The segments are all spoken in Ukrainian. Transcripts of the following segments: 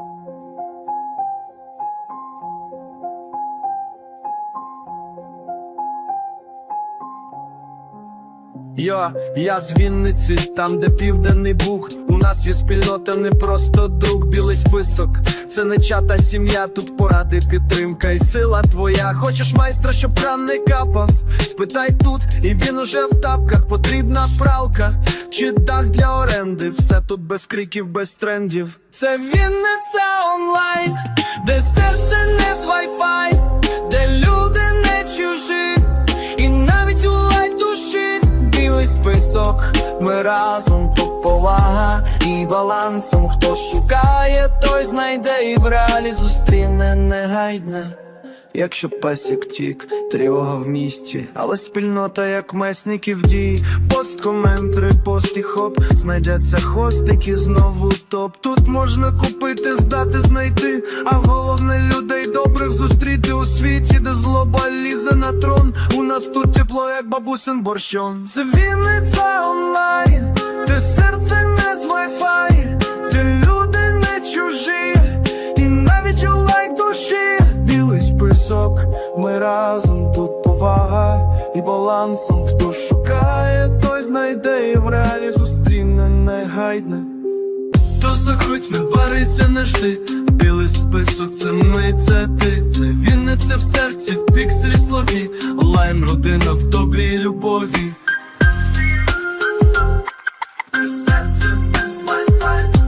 Thank you. Йо, я з Вінниці, там, де південний бук. У нас є спільнота, не просто друг, білий список. Це не чата сім'я, тут поради, підтримка і сила твоя. Хочеш майстра, щоб кран не капав? Спитай тут, і він уже в тапках. Потрібна пралка чи дах для оренди. Все тут без криків, без трендів. Це Вінниця онлайн, де серце не з вайфай, Ми разом тут повага і балансом. Хто шукає, той знайде і в реалі зустріне негайне. Якщо песик тік, тривога в місті, але спільнота, як месників дій, пост, комент, репост і хоп, знайдеться хостик і знову топ. Тут можна купити, здати, знайти, а головне людей добрих зустріти у світі, де злоба лізе на трон. У нас тут бабусин борщон. Це Вінниця онлайн, де серце не з вайфай, де люди не чужі, і навіть у лайк душі. Білий список, ми разом тут повага і балансом. Хто шукає, той знайде і в реалі зустріне негайне. То закруть, не барися, не жди Білий список, це ми, це ти Це Вінниця в серці, в пікселі слові добрій любові Серце без Wi-Fi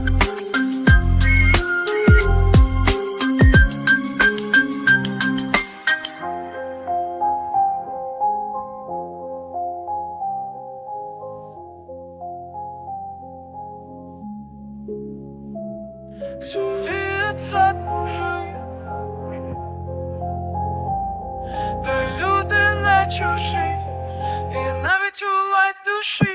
Світься чужий, де люди не чужі, She.